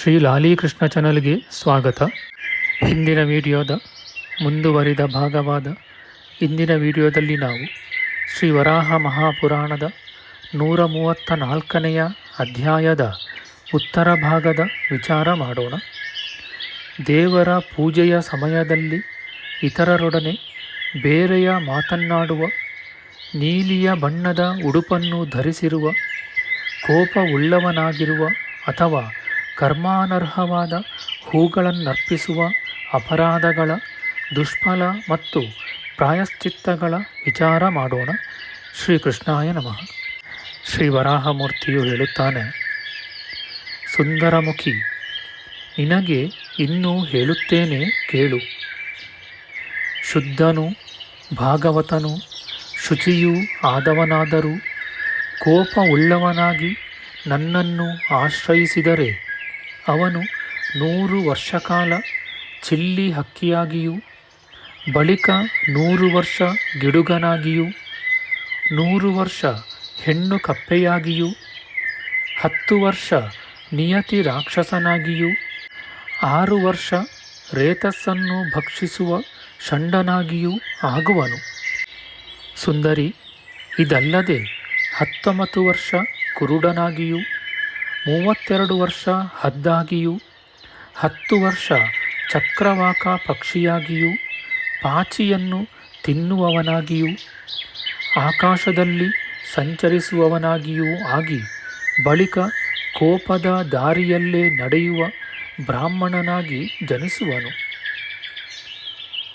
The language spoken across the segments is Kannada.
ಶ್ರೀ ಲಾಲೀಕೃಷ್ಣ ಚಾನಲ್ಗೆ ಸ್ವಾಗತ. ಹಿಂದಿನ ವಿಡಿಯೋದ ಮುಂದುವರಿದ ಭಾಗವಾದ ಇಂದಿನ ವಿಡಿಯೋದಲ್ಲಿ ನಾವು ಶ್ರೀ ವರಾಹ ಮಹಾಪುರಾಣದ ನೂರ ಮೂವತ್ತ ನಾಲ್ಕನೆಯ ಅಧ್ಯಾಯದ ಉತ್ತರ ಭಾಗದ ವಿಚಾರ ಮಾಡೋಣ. ದೇವರ ಪೂಜೆಯ ಸಮಯದಲ್ಲಿ ಇತರರೊಡನೆ ಬೇರೆಯ ಮಾತನ್ನಾಡುವ, ನೀಲಿಯ ಬಣ್ಣದ ಉಡುಪನ್ನು ಧರಿಸಿರುವ, ಕೋಪವುಳ್ಳವನಾಗಿರುವ ಅಥವಾ ಕರ್ಮಾನರ್ಹವಾದ ಹೂಗಳನ್ನರ್ಪಿಸುವ ಅಪರಾಧಗಳ ದುಷ್ಫಲ ಮತ್ತು ಪ್ರಾಯಶ್ಚಿತ್ತಗಳ ವಿಚಾರ ಮಾಡೋಣ. ಶ್ರೀಕೃಷ್ಣಾಯ ನಮಃ. ಶ್ರೀ ವರಾಹಮೂರ್ತಿಯು ಹೇಳುತ್ತಾನೆ, ಸುಂದರಮುಖಿ, ನಿನಗೆ ಇನ್ನೂ ಹೇಳುತ್ತೇನೆ ಕೇಳು. ಶುದ್ಧನು ಭಾಗವತನು ಶುಚಿಯೂ ಆದವನಾದರೂ ಕೋಪವುಳ್ಳವನಾಗಿ ನನ್ನನ್ನು ಆಶ್ರಯಿಸಿದರೆ ಅವನು ನೂರು ವರ್ಷಕಾಲ ಚಿಲ್ಲಿ ಹಕ್ಕಿಯಾಗಿಯೂ, ಬಳಿಕ ನೂರು ವರ್ಷ ಗಿಡುಗನಾಗಿಯೂ, ನೂರು ವರ್ಷ ಹೆಣ್ಣು ಕಪ್ಪೆಯಾಗಿಯೂ, ಹತ್ತು ವರ್ಷ ನಿಯತಿ ರಾಕ್ಷಸನಾಗಿಯೂ, ಆರು ವರ್ಷ ರೇತಸ್ಸನ್ನು ಭಕ್ಷಿಸುವ ಷಂಡನಾಗಿಯೂ ಆಗುವನು. ಸುಂದರಿ, ಇದಲ್ಲದೆ ಹತ್ತೊಂಬತ್ತು ವರ್ಷ ಕುರುಡನಾಗಿಯೂ ಮೂವತ್ತೆರಡು ವರ್ಷ ಹದ್ದಾಗಿಯೂ, ಹತ್ತು ವರ್ಷ ಚಕ್ರವಾಕ ಪಕ್ಷಿಯಾಗಿಯೂ, ಪಾಚಿಯನ್ನು ತಿನ್ನುವವನಾಗಿಯೂ, ಆಕಾಶದಲ್ಲಿ ಸಂಚರಿಸುವವನಾಗಿಯೂ ಆಗಿ ಬಳಿಕ ಕೋಪದ ದಾರಿಯಲ್ಲೇ ನಡೆಯುವ ಬ್ರಾಹ್ಮಣನಾಗಿ ಜನಿಸುವನು.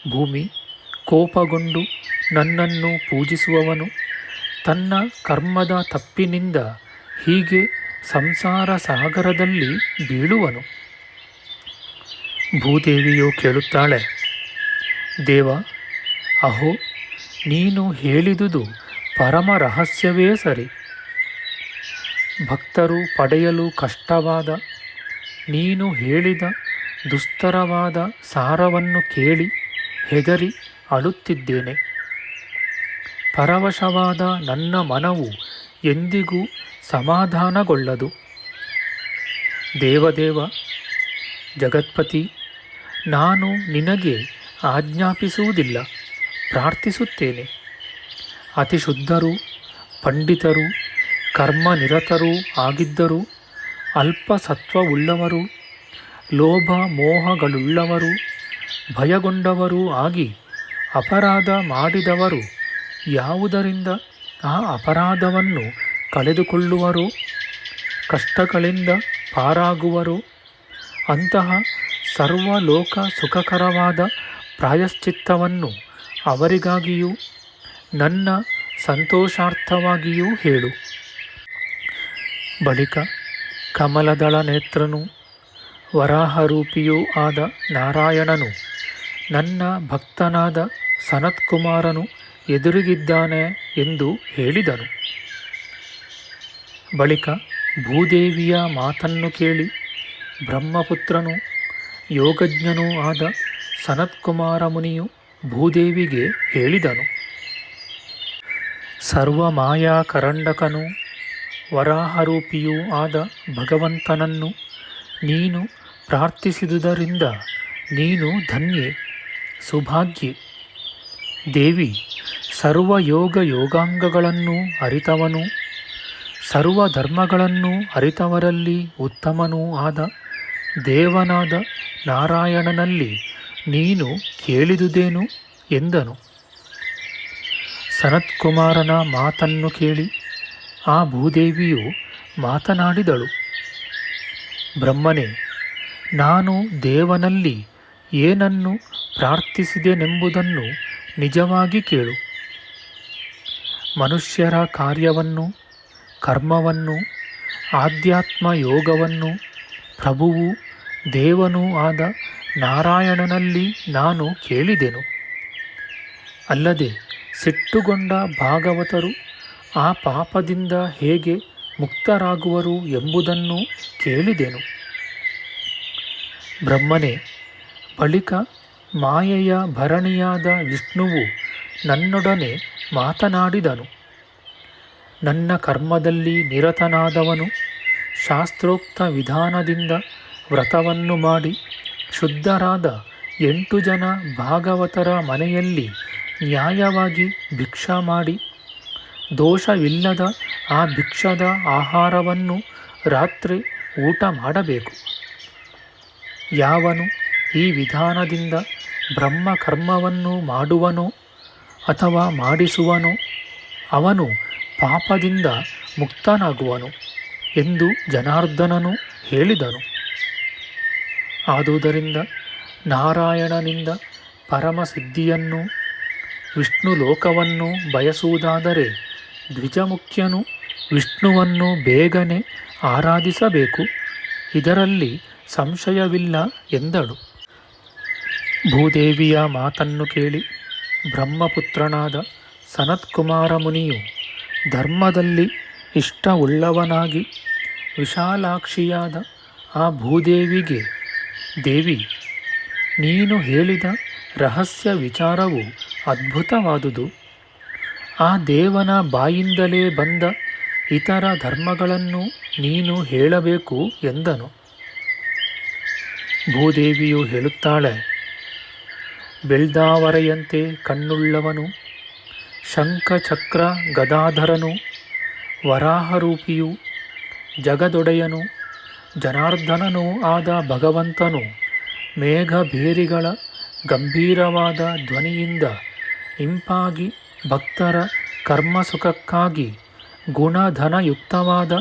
ಭೂಮಿ ಕೋಪಗೊಂಡು ನನ್ನನ್ನು ಪೂಜಿಸುವವನು ತನ್ನ ಕರ್ಮದ ತಪ್ಪಿನಿಂದ ಹೀಗೆ ಸಂಸಾರ ಸಾಗರದಲ್ಲಿ ಬೀಳುವನು. ಭೂದೇವಿಯು ಕೇಳುತ್ತಾಳೆ, ದೇವ, ಅಹೋ, ನೀನು ಹೇಳಿದುದು ಪರಮ ರಹಸ್ಯವೇ ಸರಿ. ಭಕ್ತರು ಪಡೆಯಲು ಕಷ್ಟವಾದ, ನೀನು ಹೇಳಿದ ದುಸ್ತರವಾದ ಸಾರವನ್ನು ಕೇಳಿ ಹೆದರಿ ಅಳುತ್ತಿದ್ದೇನೆ. ಪರವಶವಾದ ನನ್ನ ಮನವು ಎಂದಿಗೂ ಸಮಾಧಾನಗೊಳ್ಳದು. ದೇವದೇವ, ಜಗತ್ಪತಿ, ನಾನು ನಿನಗೆ ಆಜ್ಞಾಪಿಸುವುದಿಲ್ಲ, ಪ್ರಾರ್ಥಿಸುತ್ತೇನೆ. ಅತಿ ಶುದ್ಧರು ಪಂಡಿತರು, ಕರ್ಮನಿರತರೂ ಆಗಿದ್ದರೂ ಅಲ್ಪ ಸತ್ವವುಳ್ಳವರು ಲೋಭ ಮೋಹಗಳುಳ್ಳವರು ಭಯಗೊಂಡವರೂ ಆಗಿ ಅಪರಾಧ ಮಾಡಿದವರು ಯಾವುದರಿಂದ ಆ ಅಪರಾಧವನ್ನು ಕಳೆದುಕೊಳ್ಳುವರೋ, ಕಷ್ಟಗಳಿಂದ ಪಾರಾಗುವರು. ಅಂತಹ ಸರ್ವಲೋಕ ಸುಖಕರವಾದ ಪ್ರಾಯಶ್ಚಿತ್ತವನ್ನು ಅವರಿಗಾಗಿಯೂ, ನನ್ನ ಸಂತೋಷಾರ್ಥವಾಗಿಯೂ ಹೇಳು. ಬಳಿಕ ಕಮಲದಳ ನೇತ್ರನು, ವರಾಹರೂಪಿಯೂ ಆದ ನಾರಾಯಣನು, ನನ್ನ ಭಕ್ತನಾದ ಸನತ್ಕುಮಾರನು ಎದುರಿಗಿದ್ದಾನೆ ಎಂದು ಹೇಳಿದನು. ಬಳಿಕ ಭೂದೇವಿಯ ಮಾತನ್ನು ಕೇಳಿ ಬ್ರಹ್ಮಪುತ್ರನು, ಯೋಗಜ್ಞನೂ ಆದ ಸನತ್ಕುಮಾರ ಮುನಿಯು ಭೂದೇವಿಗೆ ಹೇಳಿದನು. ಸರ್ವಮಾಯಾ ಕರಂಡಕನು ವರಾಹರೂಪಿಯೂ ಆದ ಭಗವಂತನನ್ನು ನೀನು ಪ್ರಾರ್ಥಿಸಿದುದರಿಂದ ನೀನು ಧನ್ಯೆ, ಸುಭಾಗ್ಯೆ. ದೇವಿ ಸರ್ವ ಯೋಗ ಯೋಗಾಂಗಗಳನ್ನು ಅರಿತವನು. ಸರ್ವ ಧರ್ಮಗಳನ್ನು ಅರಿತವರಲ್ಲಿ ಉತ್ತಮನೂ ಆದ ದೇವನಾದ ನಾರಾಯಣನಲ್ಲಿ ನೀನು ಕೇಳಿದುದೇನು ಎಂದನು. ಸನತ್ಕುಮಾರನ ಮಾತನ್ನು ಕೇಳಿ ಆ ಭೂದೇವಿಯು ಮಾತನಾಡಿದಳು. ಬ್ರಹ್ಮನೇ, ನಾನು ದೇವನಲ್ಲಿ ಏನನ್ನು ಪ್ರಾರ್ಥಿಸಿದೆನೆಂಬುದನ್ನು ನಿಜವಾಗಿ ಕೇಳು. ಮನುಷ್ಯರ ಕಾರ್ಯವನ್ನು ಕರ್ಮವನ್ನು ಆಧ್ಯಾತ್ಮ ಯೋಗವನ್ನು ಪ್ರಭುವು ದೇವನೂ ಆದ ನಾರಾಯಣನಲ್ಲಿ ನಾನು ಕೇಳಿದೆನು. ಅಲ್ಲದೆ ಸಿಟ್ಟುಗೊಂಡ ಭಾಗವತರು ಆ ಪಾಪದಿಂದ ಹೇಗೆ ಮುಕ್ತರಾಗುವರು ಎಂಬುದನ್ನು ಕೇಳಿದೆನು. ಬ್ರಹ್ಮನೇ, ಬಳಿಕ ಮಾಯೆಯ ಭರಣಿಯಾದ ವಿಷ್ಣುವು ನನ್ನೊಡನೆ ಮಾತನಾಡಿದನು. ನನ್ನ ಕರ್ಮದಲ್ಲಿ ನಿರತನಾದವನು ಶಾಸ್ತ್ರೋಕ್ತ ವಿಧಾನದಿಂದ ವ್ರತವನ್ನು ಮಾಡಿ ಶುದ್ಧರಾದ ಎಂಟು ಜನ ಭಾಗವತರ ಮನೆಯಲ್ಲಿ ನ್ಯಾಯವಾಗಿ ಭಿಕ್ಷಾ ಮಾಡಿ ದೋಷವಿಲ್ಲದ ಆ ಭಿಕ್ಷದ ಆಹಾರವನ್ನು ರಾತ್ರಿ ಊಟ ಮಾಡಬೇಕು. ಯಾವನು ಈ ವಿಧಾನದಿಂದ ಬ್ರಹ್ಮ ಕರ್ಮವನ್ನು ಮಾಡುವನೋ ಅಥವಾ ಮಾಡಿಸುವನೋ ಅವನು ಪಾಪದಿಂದ ಮುಕ್ತನಾಗುವನು ಎಂದು ಜನಾರ್ದನನು ಹೇಳಿದನು. ಆದುದರಿಂದ ನಾರಾಯಣನಿಂದ ಪರಮಸಿದ್ಧಿಯನ್ನು ವಿಷ್ಣು ಲೋಕವನ್ನು ಬಯಸುವುದಾದರೆ ದ್ವಿಜಮುಖ್ಯನು ವಿಷ್ಣುವನ್ನು ಬೇಗನೆ ಆರಾಧಿಸಬೇಕು. ಇದರಲ್ಲಿ ಸಂಶಯವಿಲ್ಲ ಎಂದಳು. ಭೂದೇವಿಯ ಮಾತನ್ನು ಕೇಳಿ ಬ್ರಹ್ಮಪುತ್ರನಾದ ಸನತ್ಕುಮಾರ ಮುನಿಯು ಧರ್ಮದಲ್ಲಿ ಇಷ್ಟವುಳ್ಳವನಾಗಿ ವಿಶಾಲಾಕ್ಷಿಯಾದ ಆ ಭೂದೇವಿಗೆ, ದೇವಿ, ನೀನು ಹೇಳಿದ ರಹಸ್ಯ ವಿಚಾರವು ಅದ್ಭುತವಾದುದು. ಆ ದೇವನ ಬಾಯಿಂದಲೇ ಬಂದ ಇತರ ಧರ್ಮಗಳನ್ನು ನೀನು ಹೇಳಬೇಕು ಎಂದನು. ಭೂದೇವಿಯು ಹೇಳುತ್ತಾಳೆ, ಬೆಳ್ದಾವರೆಯಂತೆ ಕಣ್ಣುಳ್ಳವನು ಶಂಖಚಕ್ರ ಗದಾಧರನು, ವರಾಹರೂಪಿಯು ಜಗದೊಡೆಯನು, ಜನಾರ್ದನನೂ ಆದ ಭಗವಂತನು, ಮೇಘಭೇರಿಗಳ ಗಂಭೀರವಾದ ಧ್ವನಿಯಿಂದ ಇಂಪಾಗಿ ಭಕ್ತರ ಕರ್ಮಸುಖಕ್ಕಾಗಿ ಗುಣಧನಯುಕ್ತವಾದ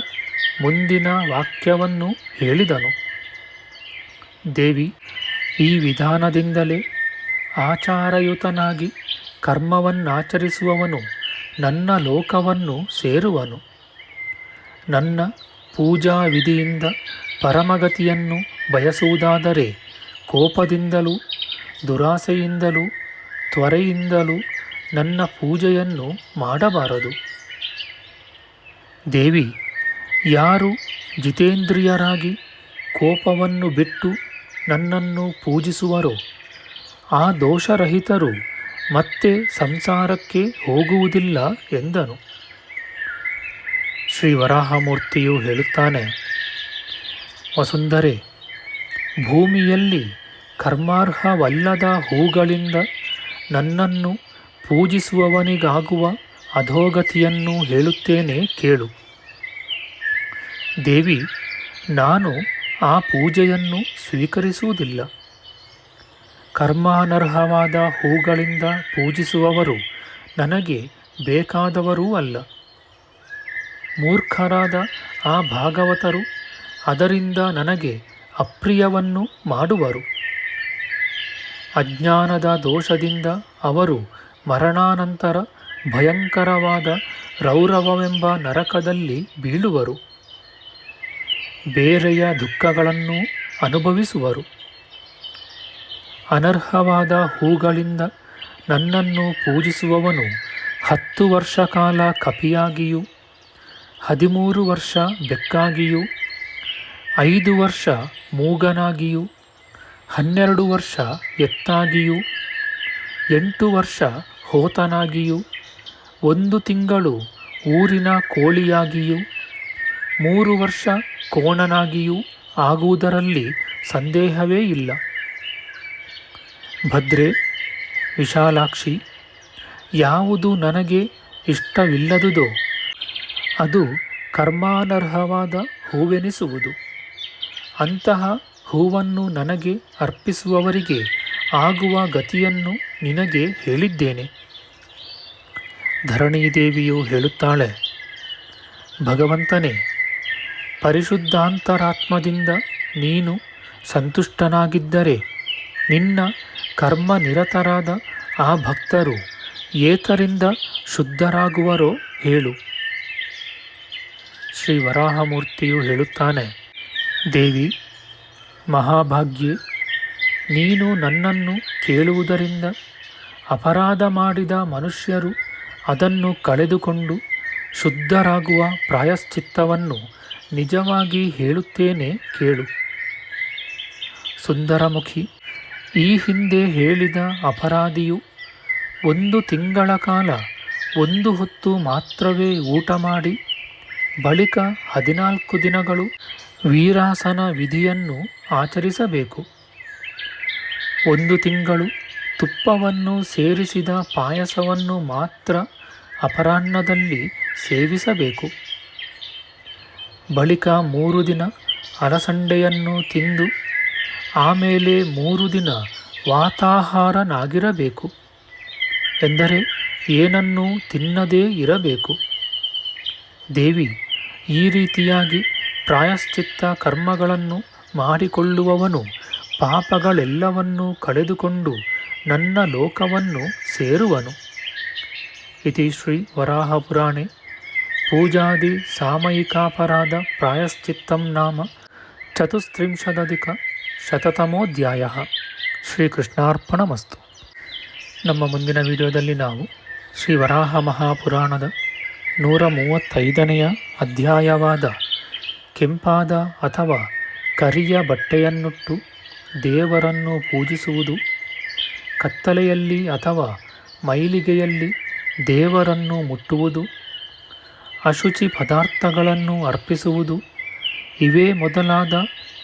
ಮುಂದಿನ ವಾಕ್ಯವನ್ನು ಹೇಳಿದನು. ದೇವಿ, ಈ ವಿಧಾನದಿಂದಲೇ ಆಚಾರಯುತನಾಗಿ ಕರ್ಮವನ್ನಾಚರಿಸುವವನು, ನನ್ನ ಲೋಕವನ್ನು ಸೇರುವನು. ನನ್ನ ಪೂಜಾ ವಿಧಿಯಿಂದ ಪರಮಗತಿಯನ್ನು ಬಯಸುವುದಾದರೆ ಕೋಪದಿಂದಲೂ, ದುರಾಸೆಯಿಂದಲೂ, ತ್ವರೆಯಿಂದಲೂ ನನ್ನ ಪೂಜೆಯನ್ನು ಮಾಡಬಾರದು. ದೇವಿ, ಯಾರು ಜಿತೇಂದ್ರಿಯರಾಗಿ ಕೋಪವನ್ನು ಬಿಟ್ಟು ನನ್ನನ್ನು ಪೂಜಿಸುವರೋ, ಆ ದೋಷರಹಿತರು ಮತ್ತೆ ಸಂಸಾರಕ್ಕೆ ಹೋಗುವುದಿಲ್ಲ ಎಂದನು. ಶ್ರೀ ವರಾಹಮೂರ್ತಿಯು ಹೇಳುತ್ತಾನೆ, ವಸುಂಧರೆ, ಭೂಮಿಯಲ್ಲಿ ಕರ್ಮಾರ್ಹವಲ್ಲದ ಹೂಗಳಿಂದ ನನ್ನನ್ನು ಪೂಜಿಸುವವನಿಗಾಗುವ ಅಧೋಗತಿಯನ್ನು ಹೇಳುತ್ತೇನೆ ಕೇಳು. ದೇವಿ, ನಾನು ಆ ಪೂಜೆಯನ್ನು ಸ್ವೀಕರಿಸುವುದಿಲ್ಲ. ಕರ್ಮಾನರ್ಹವಾದ ಹೂಗಳಿಂದ ಪೂಜಿಸುವವರು ನನಗೆ ಬೇಕಾದವರೂ ಅಲ್ಲ. ಮೂರ್ಖರಾದ ಆ ಭಾಗವತರು ಅದರಿಂದ ನನಗೆ ಅಪ್ರಿಯವನ್ನು ಮಾಡುವರು. ಅಜ್ಞಾನದ ದೋಷದಿಂದ ಅವರು ಮರಣಾನಂತರ ಭಯಂಕರವಾದ ರೌರವವೆಂಬ ನರಕದಲ್ಲಿ ಬೀಳುವರು. ಬೇರೆಯ ದುಃಖಗಳನ್ನು ಅನುಭವಿಸುವರು. ಅನರ್ಹವಾದ ಹೂಗಳಿಂದ ನನ್ನನ್ನು ಪೂಜಿಸುವವನು ಹತ್ತು ವರ್ಷ ಕಾಲ ಕಪಿಯಾಗಿಯೂ, ಹದಿಮೂರು ವರ್ಷ ಬೆಕ್ಕಾಗಿಯೂ, ಐದು ವರ್ಷ ಮೂಗನಾಗಿಯೂ, ಹನ್ನೆರಡು ವರ್ಷ ಎತ್ತಾಗಿಯೂ, ಎಂಟು ವರ್ಷ ಹೋತನಾಗಿಯೂ, ಒಂದು ತಿಂಗಳು ಊರಿನ ಕೋಳಿಯಾಗಿಯೂ, ಮೂರು ವರ್ಷ ಕೋಣನಾಗಿಯೂ ಆಗುವುದರಲ್ಲಿ ಸಂದೇಹವೇ ಇಲ್ಲ. ಭದ್ರೆ, ವಿಶಾಲಾಕ್ಷಿ, ಯಾವುದು ನನಗೆ ಇಷ್ಟವಿಲ್ಲದುದೋ ಅದು ಕರ್ಮಾನರ್ಹವಾದ ಹೂವೆನಿಸುವುದು. ಅಂತಹ ಹೂವನ್ನು ನನಗೆ ಅರ್ಪಿಸುವವರಿಗೆ ಆಗುವ ಗತಿಯನ್ನು ನಿನಗೆ ಹೇಳಿದ್ದೇನೆ. ಧರಣಿದೇವಿಯು ಹೇಳುತ್ತಾಳೆ, ಭಗವಂತನೇ, ಪರಿಶುದ್ಧಾಂತರಾತ್ಮದಿಂದ ನೀನು ಸಂತುಷ್ಟನಾಗಿದ್ದರೆ ನಿನ್ನ ಕರ್ಮ ನಿರತರಾದ ಆ ಭಕ್ತರು ಏತರಿಂದ ಶುದ್ಧರಾಗುವರೋ ಹೇಳು. ಶ್ರೀ ವರಾಹಮೂರ್ತಿಯು ಹೇಳುತ್ತಾನೆ, ದೇವಿ, ಮಹಾಭಾಗ್ಯೆ, ನೀನು ನನ್ನನ್ನು ಕೇಳುವುದರಿಂದ ಅಪರಾಧ ಮಾಡಿದ ಮನುಷ್ಯರು ಅದನ್ನು ಕಳೆದುಕೊಂಡು ಶುದ್ಧರಾಗುವ ಪ್ರಾಯಶ್ಚಿತ್ತವನ್ನು ನಿಜವಾಗಿ ಹೇಳುತ್ತೇನೆ ಕೇಳು. ಸುಂದರಮುಖಿ ಈ ಹಿಂದೆ ಹೇಳಿದ ಅಪರಾಧಿಯು ಒಂದು ತಿಂಗಳ ಕಾಲ ಒಂದು ಹೊತ್ತು ಮಾತ್ರವೇ ಊಟ ಮಾಡಿ, ಬಳಿಕ ಹದಿನಾಲ್ಕು ದಿನಗಳು ವೀರಾಸನ ವಿಧಿಯನ್ನು ಆಚರಿಸಬೇಕು. ಒಂದು ತಿಂಗಳು ತುಪ್ಪವನ್ನು ಸೇರಿಸಿದ ಪಾಯಸವನ್ನು ಮಾತ್ರ ಅಪರಾಹ್ನದಲ್ಲಿ ಸೇವಿಸಬೇಕು. ಬಳಿಕ ಮೂರು ದಿನ ಅಲಸಂಡೆಯನ್ನು ತಿಂದು ಆಮೇಲೆ ಮೂರು ದಿನ ವಾತಾಹಾರನಾಗಿರಬೇಕು. ಎಂದರೆ ಏನನ್ನೂ ತಿನ್ನದೇ ಇರಬೇಕು. ದೇವಿ, ಈ ರೀತಿಯಾಗಿ ಪ್ರಾಯಶ್ಚಿತ್ತ ಕರ್ಮಗಳನ್ನು ಮಾಡಿಕೊಳ್ಳುವವನು ಪಾಪಗಳೆಲ್ಲವನ್ನೂ ಕಳೆದುಕೊಂಡು ನನ್ನ ಲೋಕವನ್ನು ಸೇರುವನು. ಇತಿ ಶ್ರೀ ವರಾಹಪುರಾಣೆ. ಪೂಜಾದಿ ಸಾಮಯಿಕಾಪರಾಧ ಪ್ರಾಯಶ್ಚಿತ್ತಂ ನಾಮ. ಚತುಸ್ತ್ರಿಂಶದಧಿಕ. ಶತತಮೋಧ್ಯಾಯ. ಶ್ರೀಕೃಷ್ಣಾರ್ಪಣಮಸ್ತು. ನಮ್ಮ ಮುಂದಿನ ವಿಡಿಯೋದಲ್ಲಿ ನಾವು ಶ್ರೀ ವರಾಹ ಮಹಾಪುರಾಣದ ನೂರ ಮೂವತ್ತೈದನೆಯ ಅಧ್ಯಾಯವಾದ ಕೆಂಪಾದ ಅಥವಾ ಕರಿಯ ಬಟ್ಟೆಯನ್ನುಟ್ಟು ದೇವರನ್ನು ಪೂಜಿಸುವುದು, ಕತ್ತಲೆಯಲ್ಲಿ ಅಥವಾ ಮೈಲಿಗೆಯಲ್ಲಿ ದೇವರನ್ನು ಮುಟ್ಟುವುದು, ಅಶುಚಿ ಪದಾರ್ಥಗಳನ್ನು ಅರ್ಪಿಸುವುದು, ಇವೇ ಮೊದಲಾದ